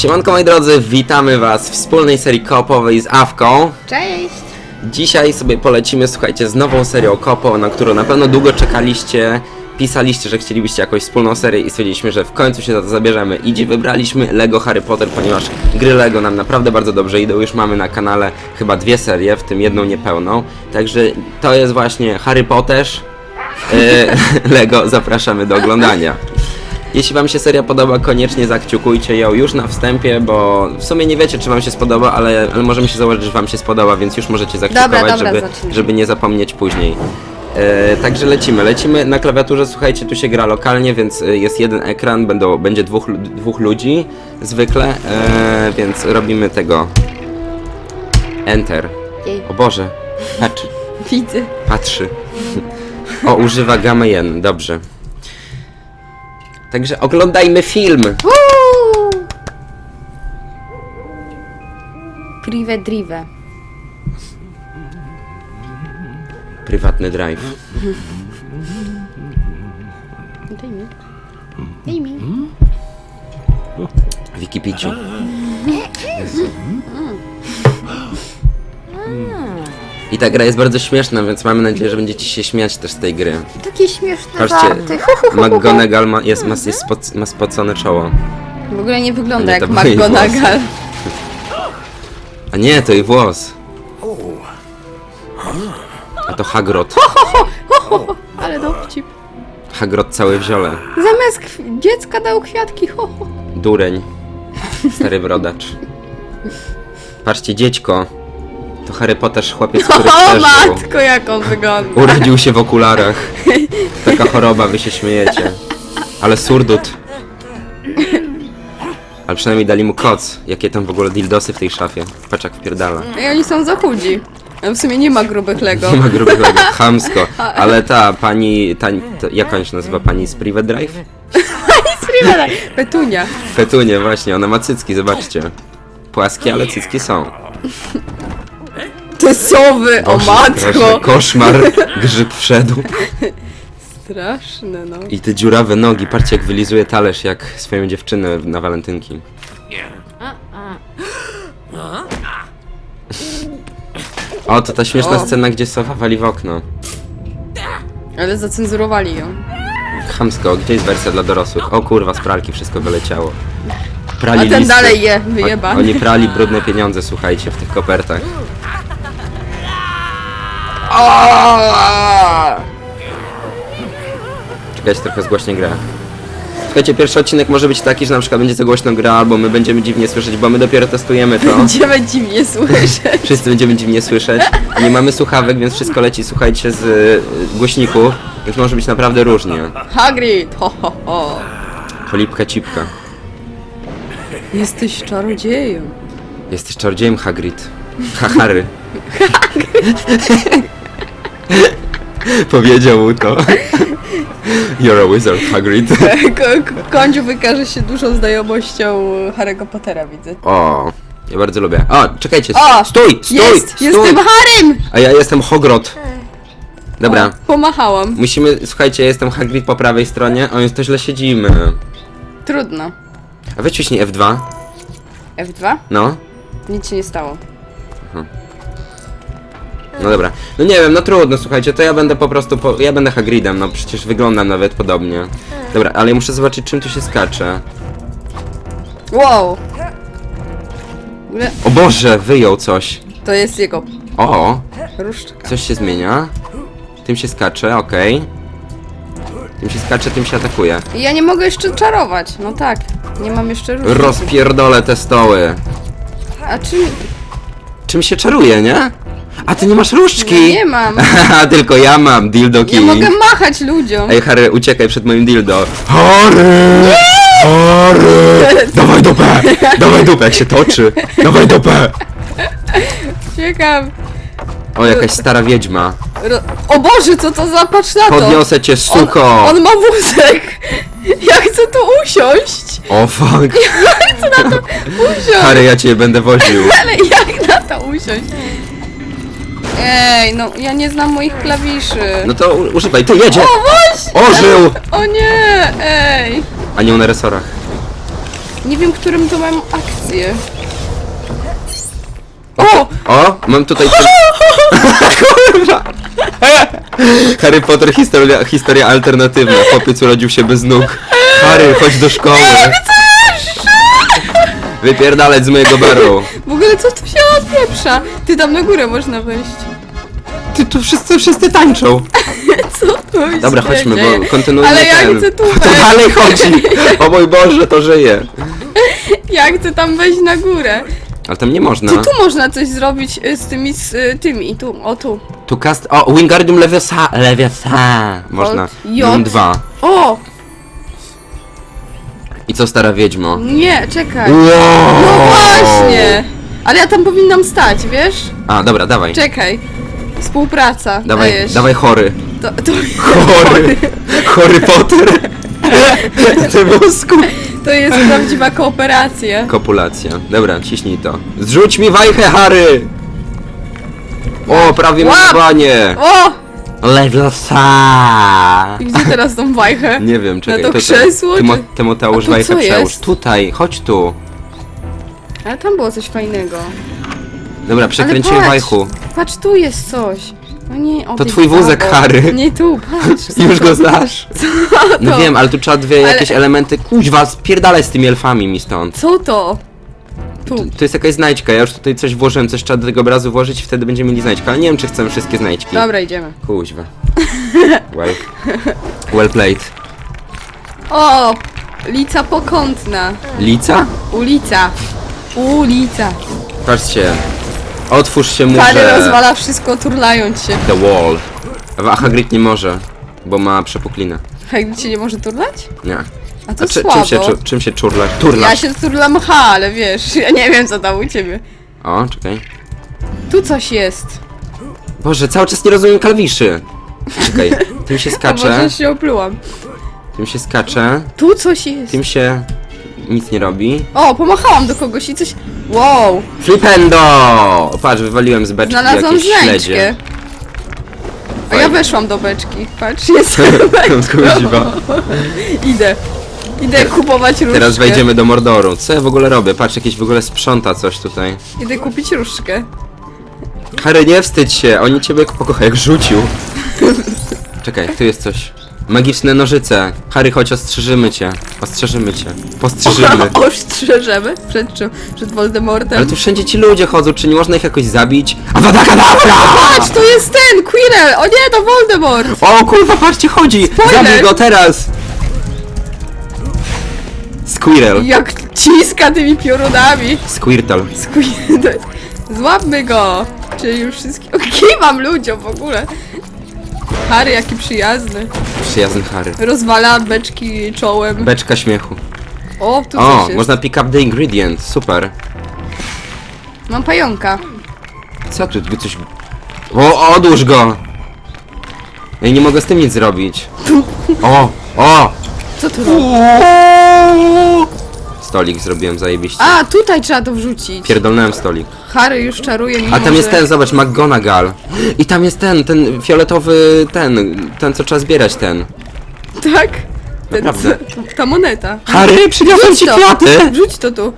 Siemanko moi drodzy, witamy was w wspólnej serii koopowej z Awką. Cześć! Dzisiaj sobie polecimy, słuchajcie, z nową serią kopo, na którą na pewno długo czekaliście. Pisaliście, że chcielibyście jakąś wspólną serię i stwierdziliśmy, że w końcu się za to zabierzemy. I dziś wybraliśmy Lego Harry Potter, ponieważ gry Lego nam naprawdę bardzo dobrze idą. Już mamy na kanale chyba dwie serie, w tym jedną niepełną. Także to jest właśnie Harry Potter. E, Lego, zapraszamy do oglądania. Jeśli Wam się seria podoba, koniecznie zakciukujcie ją już na wstępie, bo w sumie nie wiecie, czy Wam się spodoba, ale, ale możemy się założyć, że Wam się spodoba, więc już możecie zakciukować, dobra, żeby, zacznijmy. żeby nie zapomnieć później. E, także lecimy. Lecimy na klawiaturze, słuchajcie, tu się gra lokalnie, więc e, jest jeden ekran, będą, będzie dwóch, lu- dwóch ludzi zwykle, e, więc robimy tego. Enter. Jej. O Boże, patrz, Widzę. patrzy. O, używa gamma yen, dobrze. Także oglądajmy film. Woo! Prive drive. Prywatny drive. Daj mi. Daj mi. Wikipiciu. I ta gra jest bardzo śmieszna, więc mamy nadzieję, że będziecie się śmiać też z tej gry. Takie śmieszne Patrzcie, żarty. McGonagall ma, jest, ma, jest spoc, ma spocone czoło. W ogóle nie wygląda Nie, jak to były jej McGonagall. A nie, to jej włos. A to Hagrot. Ale dowcip. Hagrot cały w ziole. Zamiast kw- dziecka dał kwiatki. Ho, ho. Dureń. Stary brodacz. Patrzcie, dziecko. To Harry Potter, chłopiec, który O przeżył. matko, jak on wygląda. Urodził się w okularach. Taka choroba, wy się śmiejecie. Ale surdut. Ale przynajmniej dali mu koc. Jakie tam w ogóle dildosy w tej szafie. Patrz jak wpierdala. I oni są za chudzi. A W sumie nie ma grubych Lego. Nie ma grubego, chamsko. Ale ta pani, ta, ta, jak ona się nazywa? Pani z Private Drive? Petunia. Petunie, właśnie, ona ma cycki, zobaczcie. Płaskie, ale cycki są. Te sowy, o Boże, matko. Koszmar, grzyb wszedł. Straszne, no. I te dziurawe nogi, patrzcie jak wylizuje talerz jak swoją dziewczynę na walentynki. O, to ta śmieszna O. scena, gdzie Sofa wali w okno. Ale zacenzurowali ją. Chamsko, gdzie jest wersja dla dorosłych? O kurwa, z pralki wszystko wyleciało. Prali A ten listy. dalej je, O- wyjeba. Oni prali brudne pieniądze, słuchajcie, w tych kopertach. Czekajcie, trochę zgłośnie grę. Słuchajcie, pierwszy odcinek może być taki, że na przykład będzie za głośno gra, albo my będziemy dziwnie słyszeć, bo my dopiero testujemy to. Będziemy dziwnie słyszeć. Wszyscy będziemy dziwnie słyszeć. Nie mamy słuchawek, więc wszystko leci, słuchajcie, z y, głośników, więc może być naprawdę różnie. Hagrid, ho, ho, ho. Polipka cipka. Jesteś czarodziejem. Jesteś czarodziejem Hagrid. Ha, Harry. Powiedział mu to. You're a wizard, Hagrid. Ko ko- Kądziu wykaże się dużą znajomością Harry'ego Pottera, widzę. O, ja bardzo lubię. O, czekajcie, O, stój, stój, Jest! stój. Jestem Harrym! A ja jestem Hogrot. Dobra, O, pomachałam. musimy, słuchajcie, ja jestem Hagrid po prawej stronie, o, jest to źle siedzimy. Trudno. A wyciśnij F2, F2? no. Nic się nie stało. No dobra. No nie wiem, no trudno, słuchajcie, to ja będę po prostu, po... ja będę Hagridem, no przecież wyglądam nawet podobnie. Dobra, ale muszę zobaczyć czym tu się skacze. Wow! O Boże, wyjął coś. to jest jego O, różdżka. coś się zmienia. Tym się skacze, okej. Tym się skacze, tym się atakuje. I ja nie mogę jeszcze czarować. No tak. Nie mam jeszcze różdżki. Rozpierdolę te stoły. A czym... Czym się czaruje, nie? A ty nie masz różdżki! Ja nie mam. Haha, tylko ja mam, dildo Ja king. mogę machać ludziom. Ej, Harry, uciekaj przed moim dildo. Harry! Harry! Dawaj dupę! Dawaj dupę, jak się toczy! Dawaj dupę! Ciekaw. O, jakaś stara wiedźma. Ro... O Boże, co to za patrz na to? Podniosę cię, suko! On, on ma wózek. Ja chcę tu usiąść. O, fuck! Usiąść. Harry, ja cię będę woził. Ale jak na to usiąść? Ej, no ja nie znam moich klawiszy. No to u- używaj, to jedzie! O właśnie! Ożył! O nie! Ej! Anioł na resorach. Nie wiem, którym to mam akcję. O! O, mam tutaj... Kurwa! Harry Potter historia, historia alternatywna. Chłopiec urodził się bez nóg. Harry, chodź do szkoły. Wypierdalać z mojego baru. W ogóle co tu się odpieprza? Ty tam na górę można wejść. Ty tu wszyscy, wszyscy tańczą. Co tu się Dobra, chodźmy, dzieje? bo kontynuujmy Ale ja ten. chcę tu To wejść. dalej chodzi. O mój Boże, to żyje. Ja chcę tam wejść na górę. Ale tam nie można. Czy tu można coś zrobić y, z tymi, z y, tymi, tu, o tu. Tu cast... O, Wingardium Leviosa... Leviosa. Można. J. Mam dwa. O! I co, stara wiedźmo? Nie, czekaj. Wow! No właśnie! Ale ja tam powinnam stać, wiesz? A, dobra, dawaj. Czekaj. Współpraca. Dawaj, dajesz. dawaj chory. To, to, Chory. Chory Potter. Ty mózgu. to jest prawdziwa kooperacja. Kopulacja. Dobra, ciśnij to. Zrzuć mi wajchę, Harry! O, prawie Łap! mam banie! O! Leviosa! I gdzie teraz tą wajchę? Nie wiem, czekaj. To krzesło, Tymo, czy- Tymoteusz A tu wajchę co przełóż. jest? Tutaj, chodź tu. Ale tam było coś fajnego. Dobra, przekręciłem Ale patrz, wajchu. Patrz, tu jest coś. No nie, o To ty twój wózek. Harry. Nie tu, patrz. co Już to? go znasz. No to? wiem, ale tu trzeba dwie Ale- jakieś elementy. Kuźwa, spierdalaj z tymi elfami mi stąd. Co to? Tu. To jest jakaś znajdźka, ja już tutaj coś włożyłem, coś trzeba do tego obrazu włożyć i wtedy będziemy mieli znajdźkę, ale nie wiem czy chcemy wszystkie znajdźki. Dobra, idziemy. Kuźwa. Well. Well played. O! Lica pokątna. Lica? Ulica. Ulica. Patrzcie. Otwórz się murze. rozwala wszystko turlając się. The wall. A Hagrid nie może, bo ma przepuklinę. Hagrid się nie może turlać? Nie. A to A czy, słabo. czym, się, czu- czym się czurla? Turla. Ja się turlam ha, ale wiesz, ja nie wiem co tam u ciebie. O, czekaj. Tu coś jest. Boże, cały czas nie rozumiem kalwiszy. Czekaj, tym się A skacze, może się oplułam. tym się skacze, Tu coś jest. tym się nic nie robi. O, pomachałam do kogoś i coś... Wow! Flipendo! Patrz, wywaliłem z beczki Znalazłam jakieś śledzie. A ja Fajnie. weszłam do beczki. Patrz, jest Kuźwa. Idę. Idę kupować różdżkę. Teraz wejdziemy do Mordoru. Co ja w ogóle robię? Patrz, jakieś w ogóle sprząta coś tutaj. Idę kupić różdżkę. Harry, nie wstydź się, oni ciebie pokochają, jak rzucił. Czekaj, tu jest coś. Magiczne nożyce. Harry, chodź, ostrzeżymy cię. Ostrzeżymy cię. Postrzeżymy. Ostrzeżemy? Przed czym? Przed Voldemortem? Ale tu wszędzie ci ludzie chodzą, czy nie można ich jakoś zabić? Kedavra! Patrz, tu jest ten! Quirrell! O nie, to Voldemort! O kurwa, patrzcie, chodzi! Spoiler! Zabij go teraz! Squirrel. Jak ciska tymi piorunami! Squirtle. Squirrel. Złapmy go! Czy już wszystkie... Kiwam ludziom w ogóle! Harry, jaki przyjazny. Przyjazny Harry. Rozwala beczki czołem. Beczka śmiechu. O, tu O, coś jest. można pick up the ingredient. Super. Mam pająka. Co tu, by coś... O, odłóż go! Ja nie mogę z tym nic zrobić. O, o! Co tu robi? Stolik zrobiłem zajebiście. A, tutaj trzeba to wrzucić. Pierdolnąłem stolik. Harry już czaruje mimo, A tam jest że... ten, zobacz, McGonagall. I tam jest ten, ten fioletowy, ten, ten co trzeba zbierać, ten. Tak? Ten, Naprawdę. ta moneta. Harry, przyniosłem ci kwiaty! Wrzuć to tu.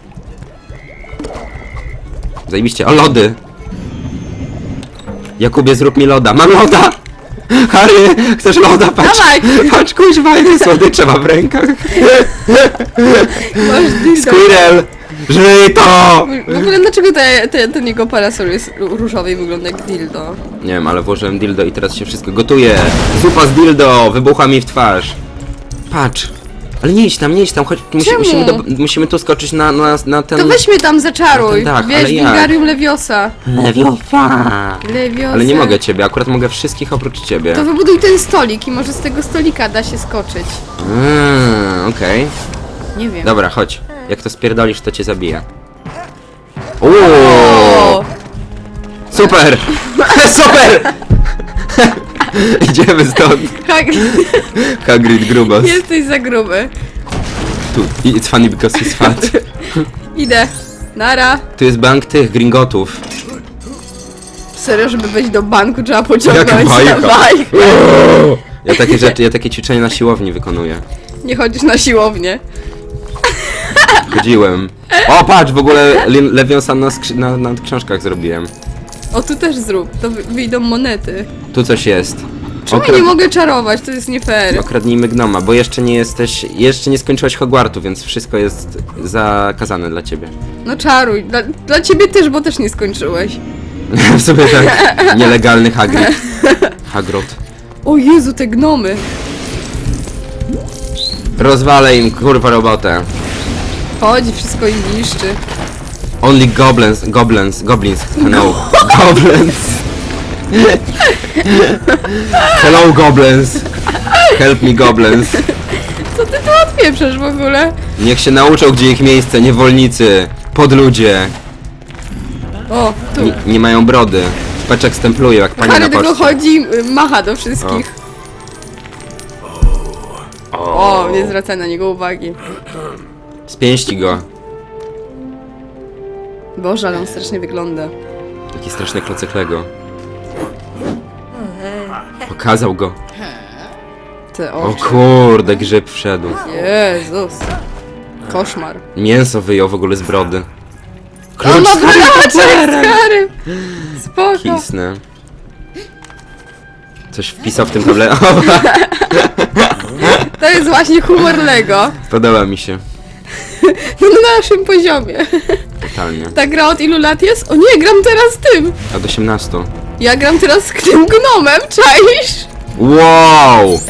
Zajebiście, o lody! Jakubie, zrób mi loda. Mam loda! Harry, chcesz loda? Patrz, Dawaj. patrz, kuźwa, jakie słodycze ma w rękach. Masz dildo. Squirrel, żyj to! W ogóle dlaczego te, te, ten jego parasol jest różowy i wygląda jak dildo? Nie wiem, ale włożyłem dildo i teraz się wszystko gotuje. Zupa z dildo, wybucha mi w twarz. Patrz. Ale nie idź tam, nie idź tam, chodź, musi, Czemu? musimy, do, musimy tu skoczyć na, na, na ten... To weź mnie tam zaczaruj. Tak, Wiesz, ale jak? Wingarium Leviosa. Lewiosa. Leviosa. Ale nie mogę ciebie, akurat mogę wszystkich oprócz ciebie. To wybuduj ten stolik i może z tego stolika da się skoczyć. Mmm, okej. Nie wiem. Dobra, chodź. Jak to spierdolisz, to cię zabiję. O! Uuu, super! super! Idziemy stąd. Hag- Hagrid Grubas. Jesteś za gruby. Tu. It's funny because he's fat. Idę. Nara. Tu jest bank tych gringotów. Serio, żeby wejść do banku trzeba Jaka pociągnąć bajka. na bajkę. Ja takie rzeczy, ja takie ćwiczenia na siłowni wykonuję. Nie chodzisz na siłownię. Chodziłem. O, patrz, w ogóle Li- Lewiosa na, skrzy- na, na książkach zrobiłem. O, tu też zrób, to wy- wyjdą monety. Tu coś jest. Czemu ja nie mogę czarować? To jest nie fair. Okradnijmy gnoma, bo jeszcze nie jesteś, jeszcze nie skończyłeś Hogwartu, więc wszystko jest zakazane dla ciebie. No czaruj. Dla, dla ciebie też, bo też nie skończyłeś. w sobie tak, nielegalny Hagrid. Hagrod. O Jezu, te gnomy. Rozwalę im, kurwa, robotę. Chodzi, wszystko im niszczy. Only goblins, goblins, goblins, hello, goblins. hello, goblins. Help me, goblins. Co ty tu odpieprzasz w ogóle? Niech się nauczą, gdzie ich miejsce, niewolnicy, podludzie. O, tu. Nie, nie mają brody. Patrz jak stemplują, jak pani Harry na tylko poczcie. chodzi, y, macha do wszystkich. O, nie zwracaj na niego uwagi. Spięści go. Boże, ale on strasznie wygląda. Taki straszny klocek Lego. Pokazał go. Te O oczy. kurde, grzyb wszedł. Jezus. Koszmar. Mięso wyjął w ogóle z brody. Klucz z Harry Potterem! Spoko. Kisnę. Coś wpisał w tym table. O, To jest właśnie humor Lego. podoba mi się. No na naszym poziomie. Totalnie. Ta gra od ilu lat jest? O nie, gram teraz tym. Od 18. Ja gram teraz z tym gnomem, czaisz? Wow!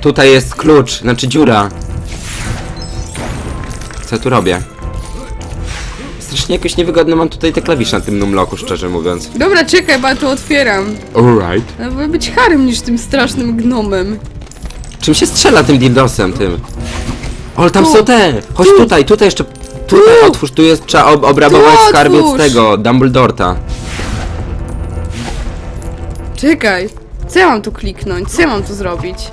Tutaj jest klucz, znaczy dziura. Co ja tu robię? Strasznie jakoś niewygodne mam tutaj te klawisze na tym numloku, szczerze mówiąc. Dobra, czekaj, bo ja tu otwieram. Alright. No, wolę być Harrym niż tym strasznym gnomem. Czym się strzela tym dildosem, tym? O, tam Tu. są te! Chodź Tu. tutaj, tutaj jeszcze... Tutaj Tu. otwórz, tu jest, trzeba ob obrabować Tu skarbiec otwórz. tego, Dumbledorta. Czekaj. Co ja mam tu kliknąć? Co ja mam tu zrobić?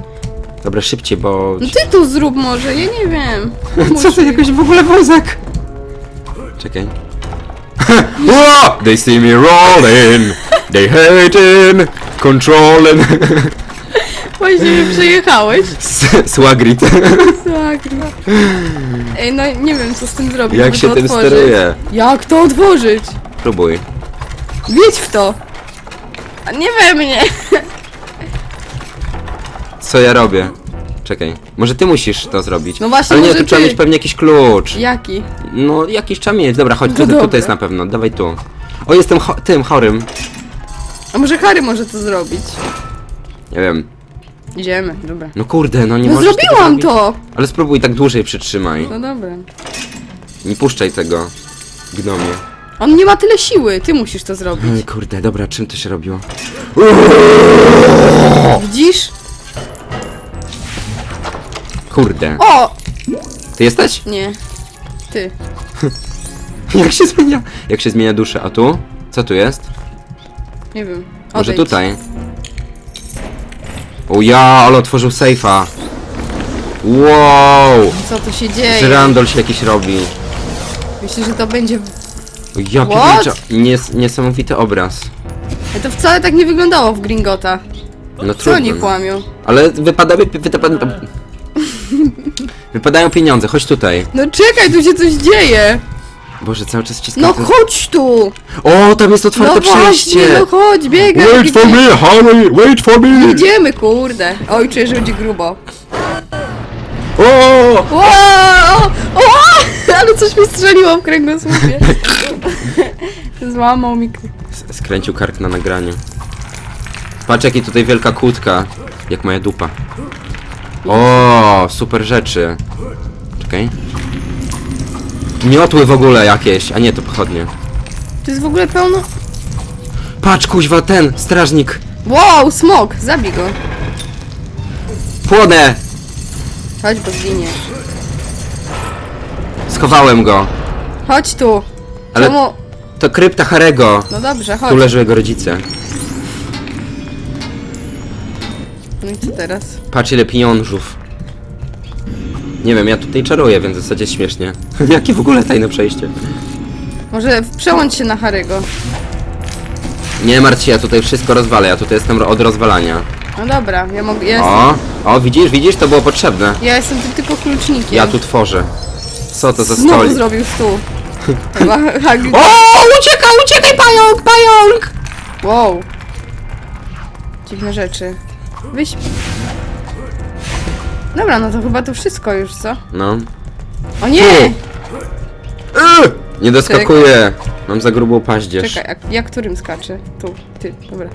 Dobra, szybciej, bo... No ty tu zrób może, ja nie wiem. Co to jakoś w ogóle wózek? Czekaj. They see me rolling, they hating, controlling. Właśnie mnie przejechałeś. S- Swagrit. Ej, no nie wiem co z tym zrobić. Jak żeby się to tym otworzyć. steruje? Jak to otworzyć? Próbuj. Wiedź w to. A nie we mnie. Co ja robię? Czekaj. Może ty musisz to zrobić. No właśnie, Ale nie, może tu trzeba ty. mieć pewnie jakiś klucz. Jaki? No, jakiś trzeba mieć. Dobra, chodź, No tutaj, dobra. tutaj jest na pewno. Dawaj tu. O, jestem cho tym chorym. A może Harry może to zrobić? Nie wiem. Idziemy, dobra. No kurde, no nie No możesz tego zrobiłam zrobić. to! Ale spróbuj tak dłużej przytrzymaj. No dobra. Nie puszczaj tego. Gnomie. On nie ma tyle siły, ty musisz to zrobić. Oj, kurde, dobra, czym to się robiło? Widzisz? Kurde. O! Ty jesteś? Nie. Ty. Jak się zmienia? Jak się zmienia dusza? A tu? Co tu jest? Nie wiem. Może Odejdź. tutaj? O ja, ale otworzył sejfa. Wow! Co tu się dzieje? Żyrandol się jakiś robi. Myślisz, że to będzie... O, Ja What? pierniczę. Nies niesamowity obraz. Ej, To wcale tak nie wyglądało w Gringota. No Co trudno. oni kłamią? Ale wypada, wy, wypada, wypadają pieniądze, chodź tutaj. No czekaj, tu się coś dzieje! Boże, cały czas wciskam No chodź tu! O, tam jest No otwarte właśnie, przejście! no chodź, biegaj! Wait for me, Harry! Wait for me! Idziemy, kurde. Oj, czuję, że będzie grubo. O! Wow! O! Ale coś mi strzeliło w kręgosłupie. Złamał mi... S- Skręcił kark na nagraniu. Patrz jaki tutaj wielka kłódka. Jak moja dupa. O, super rzeczy. Czekaj. Miotły w ogóle jakieś, a nie to pochodnie. Tu jest w ogóle pełno... Patrz kuźwa, ten, strażnik. Wow, smok! Zabij go. Płonę! Chodź, bo zginie. Schowałem go. Chodź tu. Ale- Czemu... To krypta Harego. No dobrze, Tu chodź. leżą jego rodzice. No i co teraz? Patrz ile pieniążów. Nie wiem, ja tutaj czaruję, więc w zasadzie śmiesznie. Jakie w ogóle tajne przejście. Może przełącz się na Harego. Nie martw się, ja tutaj wszystko rozwalę, ja tutaj jestem od rozwalania. No dobra, ja mogę... Ja, jestem, O, o, widzisz, widzisz, to było potrzebne. ja jestem tu tylko klucznikiem. Ja tu tworzę. Co to za Znowu stolik? zrobił stół. Chyba Hagrid... O, uciekaj, uciekaj, pająk, pająk! Wow. Dziwne rzeczy. Wyś... Dobra, no to chyba to wszystko już, co? No. O nie! Yy! Nie doskakuję. Mam za grubą paździerz. Czekaj, jak, jak którym skacze? Tu, ty, dobra.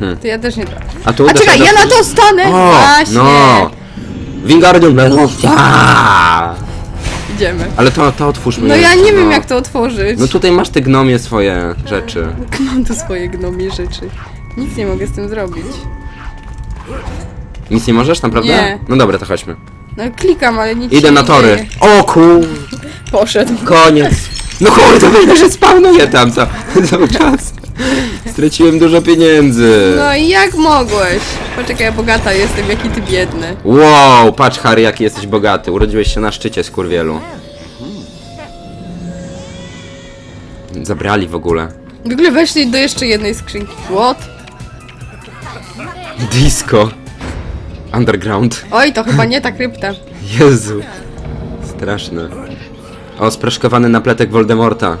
Hmm. To ja też nie... A tu A czekaj, ja na to stanę! O, Właśnie! no. Wingardium Leviosa. Idziemy. Ale to, to otwórzmy No ja jeszcze, nie wiem no. jak to otworzyć. No tutaj masz te gnomie swoje rzeczy. Mam tu swoje gnomie rzeczy. Nic nie mogę z tym zrobić. Nic nie możesz, naprawdę? Nie. No dobra, to chodźmy. No klikam, ale nic Idę się na nie tory. dzieje. O kur... Poszedł. Koniec. No kurde, będę że spawnuję tam ca cały czas. Straciłem dużo pieniędzy. No i jak mogłeś? Poczekaj, ja bogata jestem, jaki ty biedny. Wow, patrz Harry, jaki jesteś bogaty. Urodziłeś się na szczycie, skurwielu. Zabrali w ogóle. W ogóle weszli do jeszcze jednej skrzynki. What? Disco. Underground. Oj, to chyba nie ta krypta. Jezu. Straszne. O, spraszkowany napletek Voldemorta.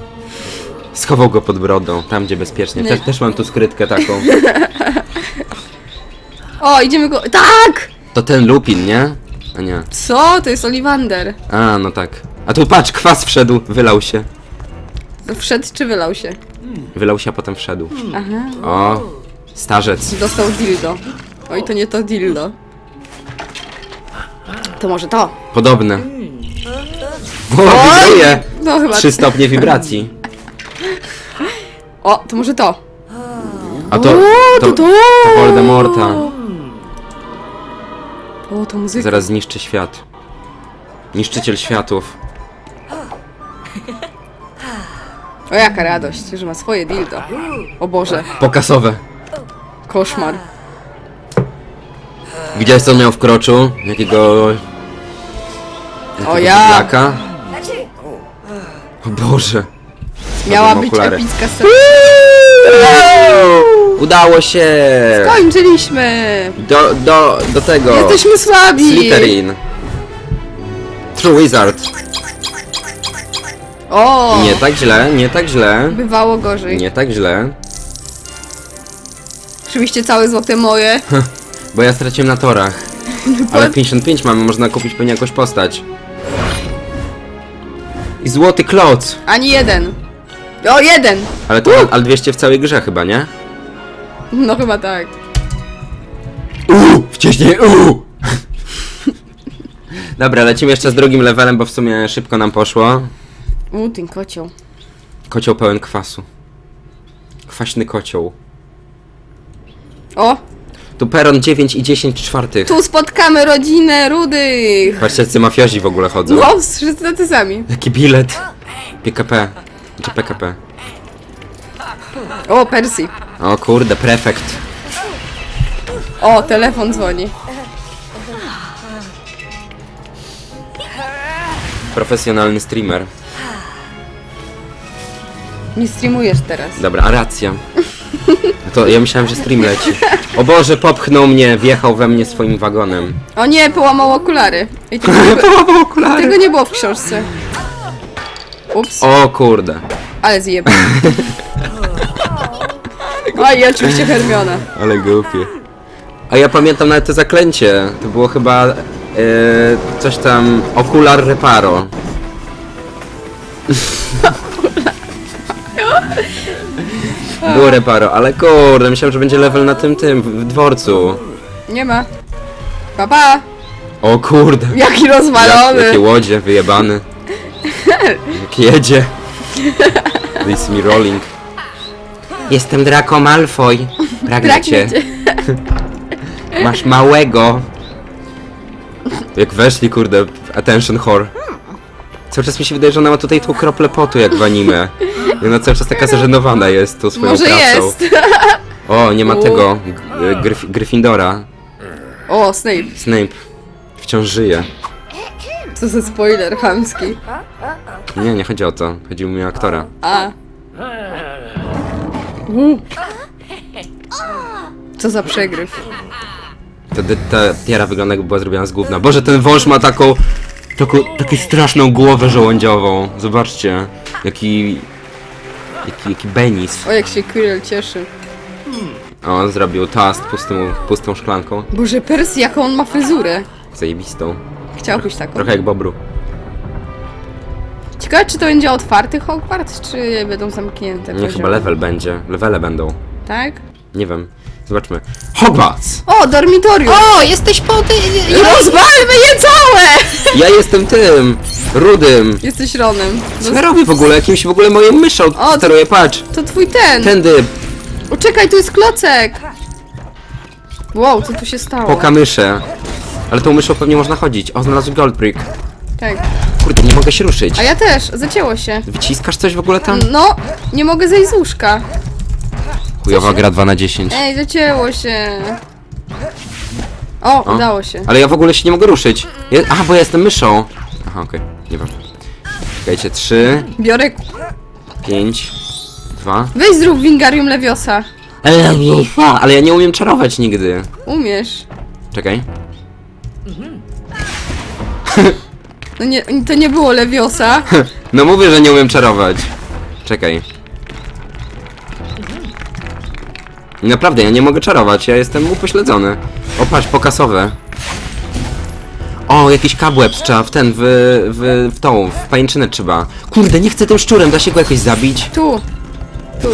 Schował go pod brodą, tam gdzie bezpiecznie. Nie. Też, też mam tu skrytkę taką. O, idziemy go... Tak! To ten Lupin, nie? A nie. Co? To jest Oliwander. A, no tak. A tu patrz, kwas wszedł, wylał się. Wszedł czy wylał się? Wylał się, a potem wszedł. Aha. O, starzec. Dostał dildo. Oj, to nie to dildo. To może to. Podobne. O, wibruje! No chyba... 3 stopnie wibracji. O, to może to. A to, O, to, to to! Voldemorta. O, to muzyka. Zaraz zniszczy świat. Niszczyciel światów. O, jaka radość, że ma swoje dildo. O Boże, Pokasowe. koszmar. Widziałeś co on miał w kroczu? Jakiego... Jakiego O ja! bydlaka? O Boże. Miała Spadłem być okulary. epicka scena. Udało się! Kończyliśmy! Do, do, do tego. Jesteśmy słabi! Slytherin. True Wizard. O! Nie tak źle, nie tak źle. Bywało gorzej. Nie tak źle. Oczywiście całe złote moje. Bo ja straciłem na torach. Ale 55 mamy, można kupić pewnie jakąś postać. I złoty kloc. Ani jeden. O, jeden! Ale to ale 200 w całej grze chyba, nie? No chyba tak. Uuu, wcześniej uuu. Dobra, lecimy jeszcze z drugim levelem, bo w sumie szybko nam poszło. U, ten kocioł. Kocioł pełen kwasu. Kwaśny kocioł. O, Tu peron 9 i 10 czwartych. tu spotkamy rodzinę rudych. Patrzcie, jacy mafiozi w ogóle chodzą. No, wszyscy tacy sami. Jaki bilet? PKP. Czy PKP? O, Percy. O kurde, prefekt. O, telefon dzwoni. Profesjonalny streamer. Nie streamujesz teraz. Dobra, a racja. To ja myślałem, że stream leci. O Boże, popchnął mnie, wjechał we mnie swoim wagonem. O nie, połamał okulary. I tego, nie, Połamał okulary. tego nie było w książce. Ups, O kurde. ale zjebał. I oczywiście Hermiona. Ale głupie. A ja pamiętam nawet to zaklęcie. To było chyba e, coś tam okular reparo. Było reparo, ale kurde, myślałem, że będzie level na tym tym, w, dworcu. Nie ma. Papa, O kurde. jaki Jak, rozwalony. jakie łodzie, wyjebany. Jak jedzie. This me rolling. Jestem Draco Malfoy. Pragnę cię. Masz małego. Jak weszli, kurde, attention whore. Cały czas mi się wydaje, że ona ma tutaj tą kroplę potu, jak w anime. I ona cały czas taka zażenowana jest tą swoją Może pracą. jest. O, nie ma U. tego. Gryf Gryffindora. O, Snape. Snape. Wciąż żyje. Co za spoiler chamski. Nie, nie chodzi o to. Chodziło mi o aktora. A. U. Co za przegryw. Ta, ta tiara wygląda jakby była zrobiona z gówna. Boże, ten wąż ma taką... taką, taką straszną głowę żołędziową. Zobaczcie, jaki, jaki, jaki benis. O, jak się Quirrell cieszy. O, zrobił toast pustą, pustą szklanką. Boże, Persji, jaką on ma fryzurę. Zajebistą. Chciałbyś taką. Trochę jak Bobru. Ciekawe, czy to będzie otwarty Hogwarts, czy będą zamknięte? Nie, poziomy? chyba level będzie. Levele będą. Tak? Nie wiem. Zobaczmy. Hogwarts! O, dormitorium! O, jesteś po tej... Rozwalmy je całe! Ja jestem tym! Rudym! Jesteś Ronem. Co ja robię w ogóle? Jakimś w ogóle moją myszą O, to- steruję, patrz! To twój ten. Tędy! O, czekaj, tu jest klocek. Wow, co tu się stało? Poka myszę. Ale tą myszą pewnie można chodzić. O, znalazłem gold brick. Tak. Kurde, nie mogę się ruszyć. A ja też, zacięło się. Wyciskasz coś w ogóle tam? No, nie mogę zejść z łóżka. Chujowa gra 2 na 10. Ej, zacięło się. O, O. udało się. Ale ja w ogóle się nie mogę ruszyć. Je... Aha, bo ja jestem myszą. Aha, okej, nieważne. Czekajcie, 3, Biorę... 5, 2. Weź zrób Wingarium Leviosa. Ale ja nie umiem czarować nigdy. Umiesz. Czekaj. No nie, to nie było Leviosa. No mówię, że nie umiem czarować. Czekaj. Naprawdę, ja nie mogę czarować, ja jestem upośledzony. O, patrz, pokasowe. O, jakiś cobwebs trzeba w ten, w, w, w tą, w pajęczynę trzeba. Kurde, nie chcę tym szczurem, da się go jakoś zabić? Tu. Tu.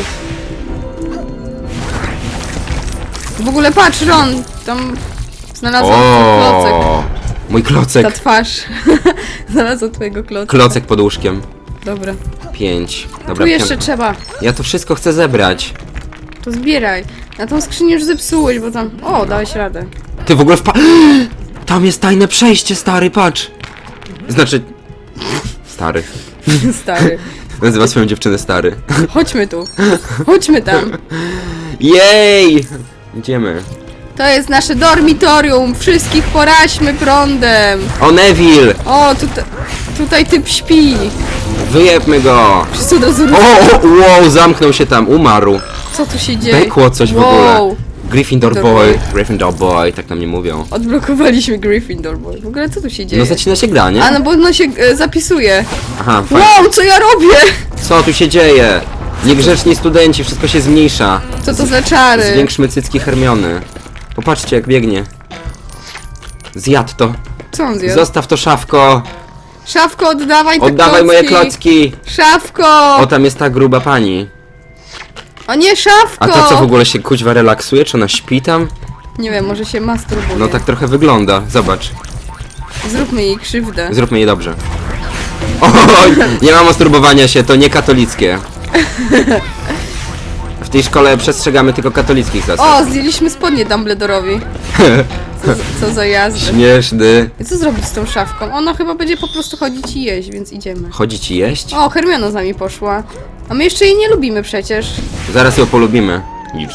W ogóle patrz, Ron. Tam znalazłam klocek. O, mój Ta klocek. twarz. Znalazłam twojego klocka. Klocek pod łóżkiem. Dobra. Pięć. Dobra, Tu jeszcze pią- trzeba. Ja to wszystko chcę zebrać. To zbieraj. Na tą skrzynię już zepsułeś, bo tam... O, dałeś radę. Ty w ogóle wpa... Tam jest tajne przejście, stary, patrz. Znaczy... Stary. Stary. Nazywa swoją dziewczynę stary. Chodźmy tu. Chodźmy tam. Jej! Idziemy. To jest nasze dormitorium. Wszystkich poraźmy prądem. O, Neville! O, tutaj, tutaj typ śpi. Wyjebmy go! Wszyscy od razu... O, o, wow, zamknął się tam, umarł. Co tu się dzieje? Bekło coś w ogóle. Gryffindor Gryffindor boy. Gryffindor boy, tak nam nie mówią. Odblokowaliśmy Gryffindor Boy. W ogóle co tu się dzieje? No zaczyna się gra, nie? A no bo no się e, zapisuje. Aha, fajnie. Wow, co ja robię? Co tu się dzieje? Niegrzeczni studenci, wszystko się zmniejsza. Co to za czary? Zwiększmy cycki Hermiony. Popatrzcie jak biegnie. Zjadł to. Co on zjadł? Zostaw to szafko. Szafko, oddawaj te Oddawaj moje klocki. klocki. Szafko! O, tam jest ta gruba pani. O nie, szafko! A ta co w ogóle się kuźwa relaksuje? Czy ona śpi tam? Nie wiem, może się masturbuje. No tak trochę wygląda. Zobacz. Zróbmy jej krzywdę. Zróbmy je dobrze. Oj, nie ma masturbowania się, to nie katolickie. W tej szkole przestrzegamy tylko katolickich zasad. O, zdjęliśmy spodnie Dumbledorowi. Co, co za jazda. Śmieszny. I co zrobić z tą szafką? Ona chyba będzie po prostu chodzić i jeść, więc idziemy. Chodzi ci jeść? O, Hermiona z nami poszła. A my jeszcze jej nie lubimy przecież. Zaraz ją polubimy.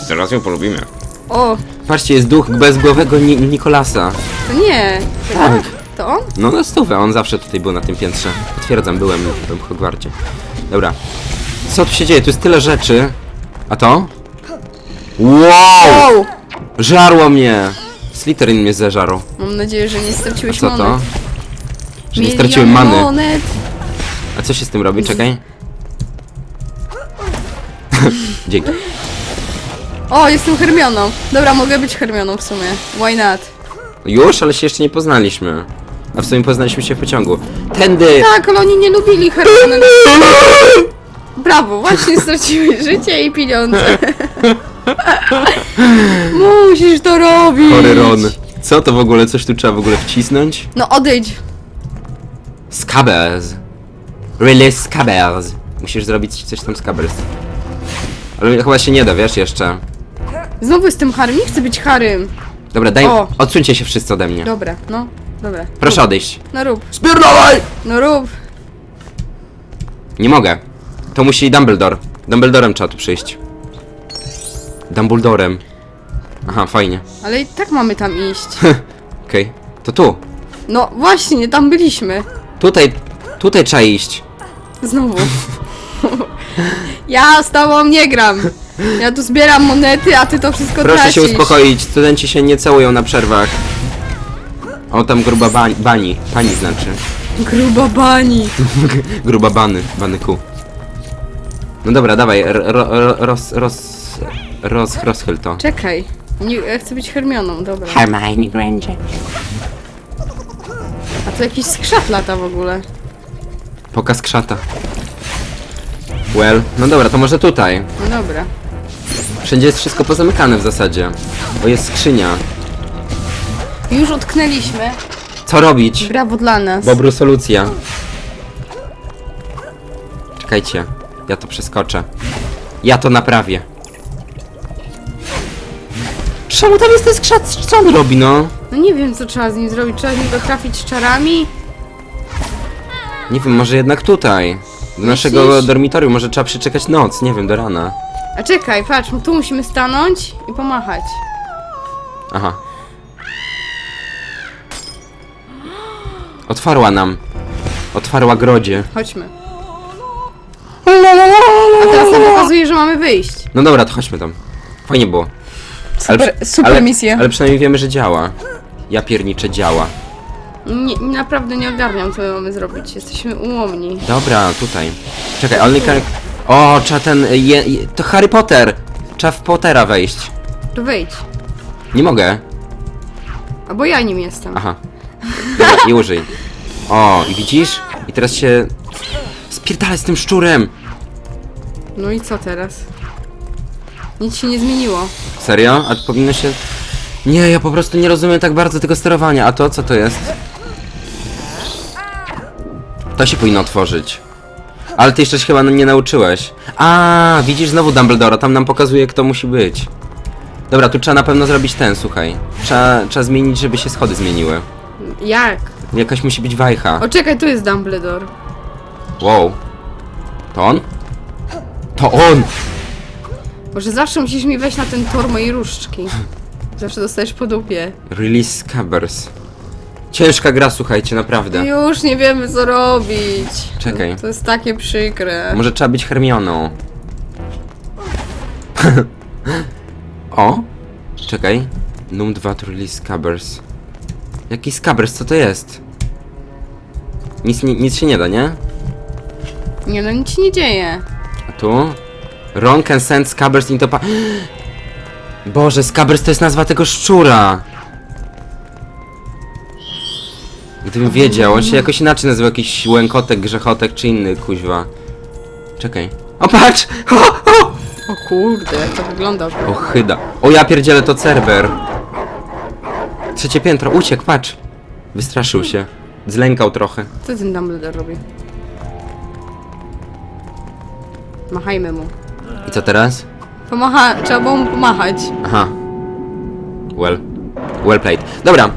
Zaraz ją polubimy. O, Patrzcie, jest duch bezgłowego Ni Nikolasa. to nie. Tak. To on? No na stówę, on zawsze tutaj był na tym piętrze. Potwierdzam, byłem, byłem w Hogwarcie. Dobra. Co tu się dzieje? Tu jest tyle rzeczy. A to? Wow! Wow! Żarło mnie! Slytherin mnie zeżarł. Mam nadzieję, że nie straciłeś A co monet. to? Że nie Milion straciłem many. monet. A co się z tym robi? Czekaj. Dzięki. O, jestem Hermioną. Dobra, mogę być Hermioną w sumie. Why not? Już? Ale się jeszcze nie poznaliśmy. A w sumie poznaliśmy się w pociągu. Tędy! Tak, ale oni nie lubili Hermiony. Brawo, właśnie straciłeś życie i pieniądze. Musisz to robić. Chory Ron. Co to w ogóle? Coś tu trzeba w ogóle wcisnąć? No odejdź. Scabbers. Release Scabbers. Musisz zrobić coś tam Scabbers. Ale chyba się nie da, wiesz, jeszcze. Znowu jestem Harym, nie chcę być Harym. Dobra, daj... O. Odsuńcie się wszyscy ode mnie. Dobra, no, dobra. Proszę odejść. No rób, Spierdolaj! no rób. Nie mogę. To musi Dumbledore. Dumbledorem trzeba tu przyjść. Dumbledorem. Aha, fajnie. Ale i tak mamy tam iść. Okej. To tu. No właśnie, tam byliśmy. Tutaj, tutaj trzeba iść. Znowu. Ja z tobą nie gram. Ja tu zbieram monety, a ty to wszystko Proszę tracisz. się uspokoić, studenci się nie całują na przerwach. O, tam gruba bani, bani, pani znaczy. Gruba bani. Gruba bany, bany ku. No dobra, dawaj, ro, ro, ro, roz, roz, roz, rozchyl to. Czekaj. Nie, ja chcę być Hermioną, dobra. Hermione Granger. A to jakiś skrzat lata w ogóle. Pokaz krzata. Well, no dobra, to może tutaj. No dobra. Wszędzie jest wszystko pozamykane w zasadzie. Bo jest skrzynia. Już utknęliśmy. Co robić? Brawo dla nas. Bobru solucja. Czekajcie, ja to przeskoczę. Ja to naprawię. Czemu tam jest ten skrzat? Co on robi, no? No nie wiem co trzeba z nim zrobić. Trzeba z niego trafić czarami? Nie wiem, może jednak tutaj. Do naszego Myślisz? dormitorium może trzeba przyczekać noc, nie wiem, do rana. A czekaj, patrz, tu musimy stanąć i pomachać. Aha. Otwarła nam. Otwarła grodzie. Chodźmy. A teraz nam pokazuje, że mamy wyjść. No dobra, to chodźmy tam. Fajnie było. Super, super ale, misja. Ale przynajmniej wiemy, że działa. Ja pierniczę działa. Nie, naprawdę nie ogarniam, co my mamy zrobić. Jesteśmy ułomni. Dobra, tutaj. Czekaj, only can... O, trzeba ten... Je, je, to Harry Potter! Trzeba w Pottera wejść. To wejdź. Nie mogę. Albo ja nim jestem. Aha. Dobra, i użyj. O, i widzisz? I teraz się... Spierdalaj z tym szczurem! No i co teraz? Nic się nie zmieniło. Serio? A powinno się... Nie, ja po prostu nie rozumiem tak bardzo tego sterowania. A to, co to jest? To się powinno otworzyć. Ale ty jeszcze się chyba nie nauczyłeś. A, widzisz znowu Dumbledora, tam nam pokazuje kto musi być. Dobra, tu trzeba na pewno zrobić ten, słuchaj. Trzeba, trzeba zmienić, żeby się schody zmieniły. Jak? Jakaś musi być wajcha. O czekaj, tu jest Dumbledore. Wow. To on? To on! Może zawsze musisz mi wejść na ten tor mojej różdżki. Zawsze dostajesz po dupie. Release Scabbers. Ciężka gra, słuchajcie, naprawdę. Już nie wiemy co robić. Czekaj. To jest takie przykre. Może trzeba być Hermioną. o? Czekaj. Num 2 to release Scabbers. Jaki Scabbers? Co to jest? Nic, ni- nic się nie da, nie? Nie no, nic się nie dzieje. A tu? Ron can send Scabbers into pa... Boże, Scabbers to jest nazwa tego szczura! Gdybym wiedział, on się jakoś inaczej nazywa, jakiś łękotek, grzechotek czy inny kuźwa. Czekaj. O patrz! O, o! O kurde, jak to wygląda. o chyda. O ja pierdzielę to Cerber. Trzecie piętro, uciekł, patrz. Wystraszył się. Zlękał trochę. Co ten Dumbledore robi? Machajmy mu. I co teraz? Pomacha... Trzeba było mu pomachać. Aha. Well. Well played. Dobra,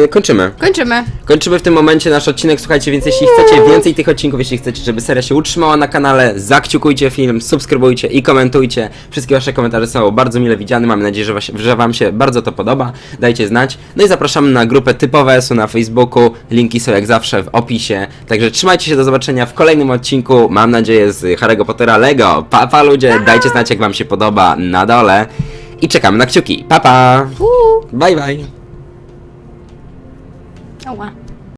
yy, kończymy. Kończymy. Kończymy w tym momencie nasz odcinek. Słuchajcie, więc jeśli chcecie więcej tych odcinków, jeśli chcecie, żeby seria się utrzymała na kanale, zakciukujcie film, subskrybujcie i komentujcie. Wszystkie wasze komentarze są bardzo mile widziane. Mam nadzieję, że, was, że wam się bardzo to podoba. Dajcie znać. No i zapraszamy na grupę typowe SU na Facebooku. Linki są jak zawsze w opisie. Także trzymajcie się do zobaczenia w kolejnym odcinku. Mam nadzieję z Harry'ego Pottera Lego. Pa, pa ludzie, dajcie znać jak wam się podoba na dole. I czekamy na kciuki. Pa, pa! Uuu. Bye, bye! Ała.